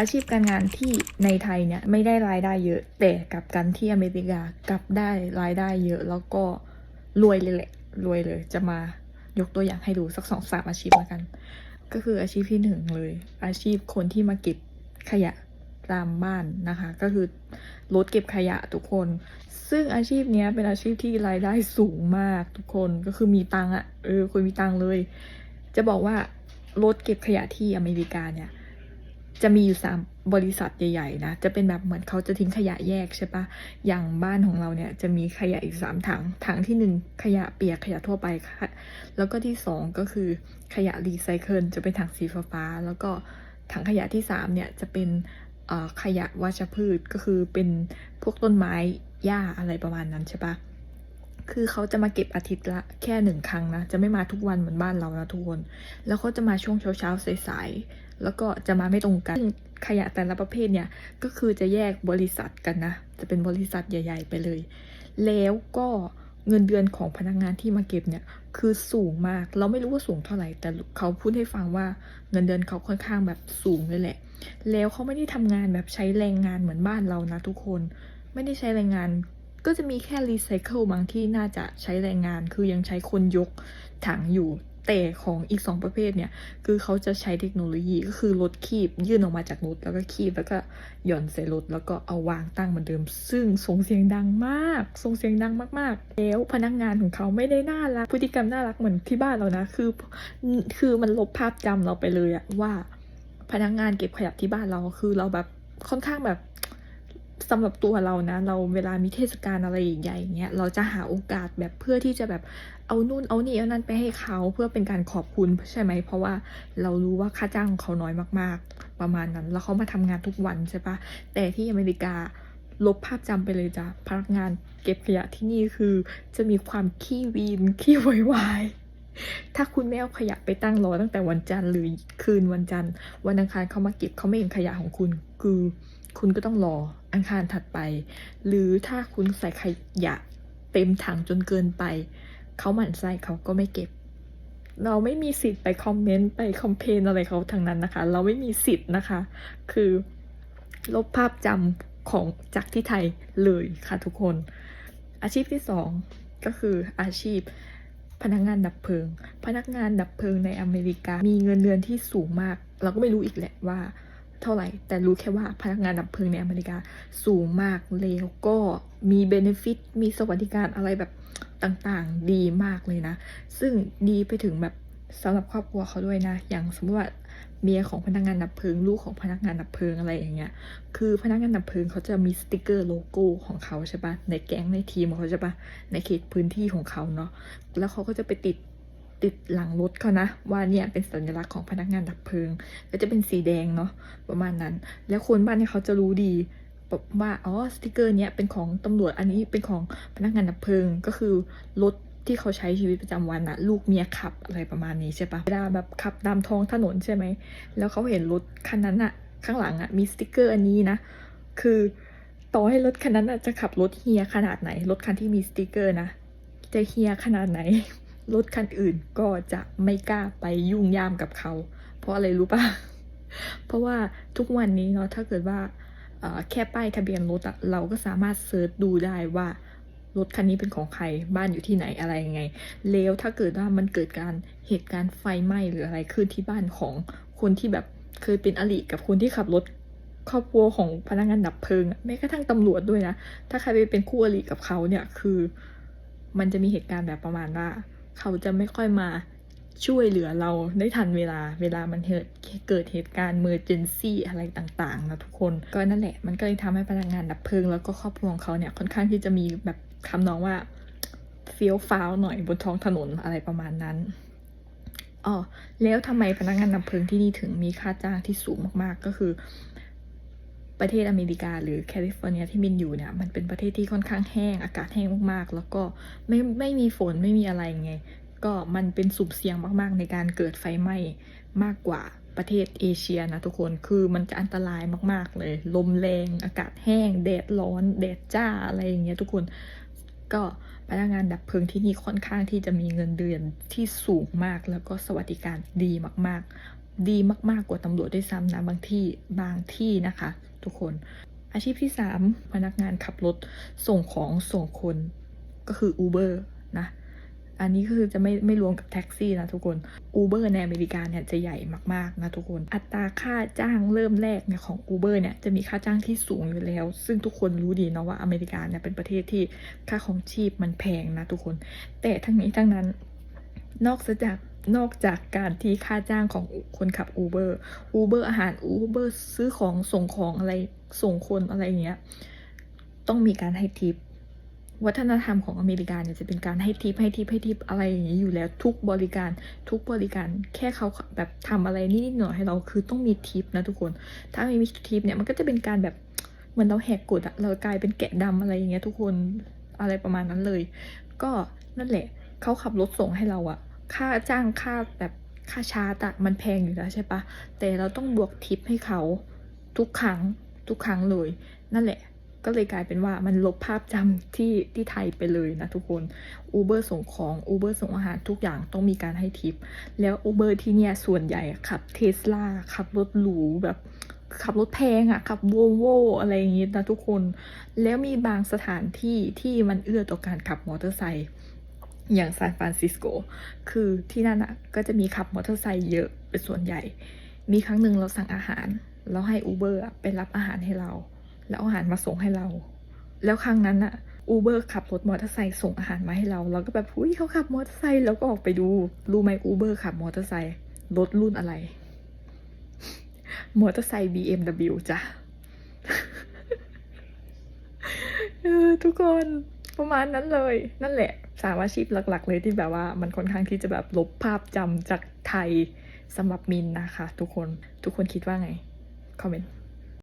อาชีพการงานที่ในไทยเนี่ยไม่ได้รายได้เยอะ แต่กลับกันที่อเมริกากลับได้รายได้เยอะ แล้วก็รวยเลยแหละรวยเลย จะมายกตัวอย่างให้ดูสักสองสามอาชีพแล้วกัน ก็คืออาชีพที่หนึ่งเลย อาชีพคนที่มาเก็บขยะตามบ้านนะคะ ก็คือรถเก็บขยะทุกคน ซึ่งอาชีพนี้เป็นอาชีพที่รายได้สูงมากทุกคนก็คือมีตังค์อะเออคนมีตังค์เลย จะบอกว่ารถเก็บขยะที่อเมริกาเนี่ย จะมีอยู่สามบริษัทใหญ่ๆนะ จะเป็นแบบเหมือนเขาจะทิ้งขยะแยกใช่ปะอย่างบ้านของเราเนี่ยจะมีขยะอีกสามถัง ถังที่หนึ่งขยะเปียกขยะทั่วไปค่ะ แล้วก็ที่สองก็คือขยะรีไซเคิลจะเป็นถังสีฟ้า แล้วก็ถังขยะที่สามเนี่ยจะเป็นขยะวัชพืชก็คือเป็นพวกต้นไม้หญ้าอะไรประมาณนั้นใช่ปะคือเขาจะมาเก็บอาทิตย์ละแค่หนึ่งครั้งนะ จะไม่มาทุกวันเหมือนบ้านเรานะทุกคน แล้วเขาจะมาช่วงเช้าเช้าๆสาย แล้วก็จะมาไม่ตรงกันซึ่งขยะแต่ละประเภทเนี่ยก็คือจะแยกบริษัทกันนะ จะเป็นบริษัทใหญ่ ๆ ไปเลย แล้วก็เงินเดือนของพนักงานที่มาเก็บเนี่ยคือสูงมาก เราไม่รู้ว่าสูงเท่าไหร่ แต่เขาพูดให้ฟังว่าเงินเดือนเขาค่อนข้างแบบสูงเลยแหละ แล้วเขาไม่ได้ทำงานแบบใช้แรงงานเหมือนบ้านเรานะทุกคน ไม่ได้ใช้แรงงาน ก็จะมีแค่รีไซเคิลบางที่น่าจะใช้แรงงาน คือยังใช้คนยกถังอยู่ แต่ของอีกสองประเภทเนี่ย คือเขาจะใช้เทคโนโลยีก็คือรถคีบ ยื่นออกมาจากรถแล้วก็คีบแล้วก็หย่อนใส่รถแล้วก็เอาวางตั้งเหมือนเดิม ซึ่งส่งเสียงดังมากส่งเสียงดังมากๆ แล้วพนักงานของเขาไม่ได้น่ารักพฤติกรรมน่ารักเหมือนที่บ้านเรานะ คือคือมันลบภาพจำเราไปเลยอะว่า พนักงานเก็บขยะที่บ้านเราคือเราแบบค่อนข้างแบบ สำหรับตัวเรานะ เราเวลามีเทศกาลอะไรใหญ่ๆเงี้ยเราจะหาโอกาสแบบเพื่อที่จะแบบเอานู่นเอานี่เอานั่นไปให้เขาเพื่อเป็นการขอบคุณใช่ไหมเพราะว่าเรารู้ว่าค่าจ้างของเขาน้อยมากๆ ประมาณนั้น แล้วเขามาทำงานทุกวันใช่ปะแต่ที่อเมริกาลบภาพจำไปเลยจ้ะพนักงานเก็บขยะที่นี่คือจะมีความขี้วีนขี้โวยวายถ้าคุณไม่เอาขยะไปตั้งรอตั้งแต่วันจันทร์หรือคืนวันจันทร์ วันอังคารเขามาเก็บเขาไม่เห็นขยะของคุณคือ คุณก็ต้องรออังคารถัดไป หรือถ้าคุณใส่ขยะเต็มถังจนเกินไป เขาหมั่นไส้เขาก็ไม่เก็บ เราไม่มีสิทธิ์ไปคอมเมนต์ไปคอมเพนอะไรเขาทางนั้นนะคะ เราไม่มีสิทธิ์นะคะ คือลบภาพจำของจากที่ไทยเลยค่ะทุกคน อาชีพที่สองก็คืออาชีพพนักงานดับเพลิง พนักงานดับเพลิงในอเมริกา มีเงินเดือนที่สูงมาก เราก็ไม่รู้อีกแหละว่า เท่าไหร่ แต่รู้แค่ว่าพนักงานดับเพลิงในอเมริกาสูงมากแล้วก็มีเบเนฟิตมีสวัสดิการอะไรแบบต่างๆ ดีมากเลยนะ ซึ่งดีไปถึงแบบสำหรับครอบครัวเขาด้วยนะ อย่างสมมติว่าเมียของพนักงานดับเพลิง ลูกของพนักงานดับเพลิงอะไรอย่างเงี้ย คือพนักงานดับเพลิงเขาจะมีสติกเกอร์โลโก้ของเขาใช่ปะในแก๊งในทีมของเขาใช่ปะในเขตพื้นที่ของเขาเนาะ แล้วเขาก็จะไปติด ติดหลังรถเขานะ ว่าเนี่ยเป็นสัญลักษณ์ของพนักงานดับเพลิง ก็จะเป็นสีแดงเนาะประมาณนั้น แล้วคนบ้านเนี่ยเขาจะรู้ดีแบบว่าอ๋อสติกเกอร์เนี้ยเป็นของตำรวจอันนี้เป็นของพนักงานดับเพลิงก็คือรถที่เขาใช้ชีวิตประจำวันอะลูกเมียขับอะไรประมาณนี้ใช่ปะเวลาแบบขับตามท้องถนนใช่ไหมแล้วเขาเห็นรถคันนั้นอะข้างหลังอะมีสติกเกอร์อันนี้นะ คือต่อให้รถคันนั้นอะจะขับรถเฮียขนาดไหน รถคันที่มีสติกเกอร์นะ จะเฮียขนาดไหน รถคันอื่นก็จะไม่กล้าไปยุ่งยามกับเขา เพราะอะไรรู้ปะเพราะว่าทุกวันนี้เนาะถ้าเกิดว่าแค่ป้ายทะเบียนรถเราก็สามารถเซิร์ชดูได้ว่ารถคันนี้เป็นของใครบ้านอยู่ที่ไหนอะไรยังไง แล้วถ้าเกิดว่ามันเกิดการเหตุการณ์ไฟไหม้หรืออะไรขึ้นที่บ้านของคนที่แบบเคยเป็นอริกับคนที่ขับรถครอบครัวของพนักงานดับเพลิงแม้กระทั่งตำรวจด้วยนะ ถ้าใครไปเป็นคู่อริกับเขาเนี่ยคือ มันจะมีเหตุการณ์แบบประมาณว่า เขาจะไม่ค่อยมาช่วยเหลือเราได้ทันเวลาเวลามันเกิดเกิดเหตุการณ์เมอร์เจนซี่อะไรต่างๆนะทุกคนก็นั่นแหละ มันก็เลยทำให้พนักงานดับเพลิง แล้วก็ครอบครัวของเขาเนี่ยค่อนข้างที่จะมีแบบคำนองว่าเฟี้ยวฟ้าวหน่อยบนท้องถนนอะไรประมาณนั้นอ๋อแล้วทำไมพนักงานดับเพลิงที่นี่ถึงมีค่าจ้างที่สูงมากๆก็คือ ประเทศอเมริกาหรือแคลิฟอร์เนียที่มินอยู่เนี่ยมันเป็นประเทศที่ค่อนข้างแห้งอากาศแห้งมากๆ แล้วก็ไม่ไม่มีฝนไม่มีอะไรไงก็มันเป็นสุ่มเสี่ยงมากๆ ในการเกิดไฟไหม้มากกว่าประเทศเอเชียนะทุกคนคือมันจะอันตรายมากๆเลย ลมแรงอากาศแห้ง แดดร้อนแดดจ้าอะไรอย่างเงี้ยทุกคนก็พนักงานดับเพลิงที่นี่ค่อนข้างที่จะมีเงินเดือนที่สูงมาก แล้วก็สวัสดิการดีมากๆ ดีมากๆกว่าตำรวจด้วยซ้ำนะบางที่บางที่นะคะ ทุกคน อาชีพที่ 3 พนักงานขับรถส่งของส่งคนก็คือ Uber นะ อันนี้คือจะไม่ไม่รวมกับแท็กซี่นะทุกคน Uber ในอเมริกาเนี่ยจะใหญ่มากๆนะทุกคน อัตราค่าจ้างเริ่มแรกเนี่ยของ Uber เนี่ยจะมีค่าจ้างที่สูงอยู่แล้ว ซึ่งทุกคนรู้ดีเนาะว่าอเมริกาเนี่ยเป็นประเทศที่ค่าของชีพมันแพงนะทุกคน แต่ทั้งนี้ทั้งนั้นนอกจาก นอกจากการที่ค่าจ้างของคนขับ Uber Uber อาหาร Uber ซื้อของส่งของอะไรส่งคนอะไรอย่างเงี้ย ต้องมีการให้ทิป วัฒนธรรมของอเมริกาเนี่ยจะเป็นการให้ทิปให้ทิปให้ทิปอะไรอย่างนี้อยู่แล้วทุกบริการทุกบริการแค่เขาแบบทำอะไรนิดหน่อยให้เราคือต้องมีทิปนะทุกคน ถ้าไม่มีทิปเนี่ยมันก็จะเป็นการแบบเหมือนเราแหกกฎอะเรากลายเป็นแกะดำอะไรอย่างเงี้ยทุกคนอะไรประมาณนั้นเลย ก็นั่นแหละเขาขับรถส่งให้เราอะ ค่าจ้างค่าแบบค่าชาร์จอะมันแพงอยู่แล้วใช่ปะแต่เราต้องบวกทิปให้เขาทุกครั้งทุกครั้งเลย นั่นแหละ ก็เลยกลายเป็นว่ามันลบภาพจำที่ที่ไทยไปเลยนะทุกคน Uber ส่งของ Uber ส่งอาหารทุกอย่างต้องมีการให้ทิป แล้ว Uber ที่เนี่ยส่วนใหญ่อะขับเทสลาขับรถหรูแบบขับรถแพงอะขับโวโวอะไรอย่างงี้นะทุกคน แล้วมีบางสถานที่ที่มันเอื้อต่อการขับมอเตอร์ไซค์ อย่างซานฟรานซิสโก คือที่นั่นอะก็จะมีขับมอเตอร์ไซค์เยอะเป็นส่วนใหญ่ มีครั้งหนึ่งเราสั่งอาหาร แล้วให้ Uber อะไปรับอาหารให้เรา แล้วอาหารมาส่งให้เรา แล้วครั้งนั้นอะอูเบอร์ขับรถมอเตอร์ไซค์ส่งอาหารมาให้เรา เราก็แบบอุ้ยเขาขับมอเตอร์ไซค์แล้วก็ออกไปดู รู้ไหมอูเบอร์ขับมอเตอร์ไซค์รถรุ่นอะไร มอเตอร์ไซค์ BMW จ้ะเออทุกคนประมาณนั้นเลย นั่นแหละ สามอาชีพหลัก ๆ เลยที่แบบว่ามันค่อนข้างที่จะแบบลบภาพจำจากไทยสำหรับมินนะคะ ทุกคนทุกคนคิดว่าไง คอมเมนต์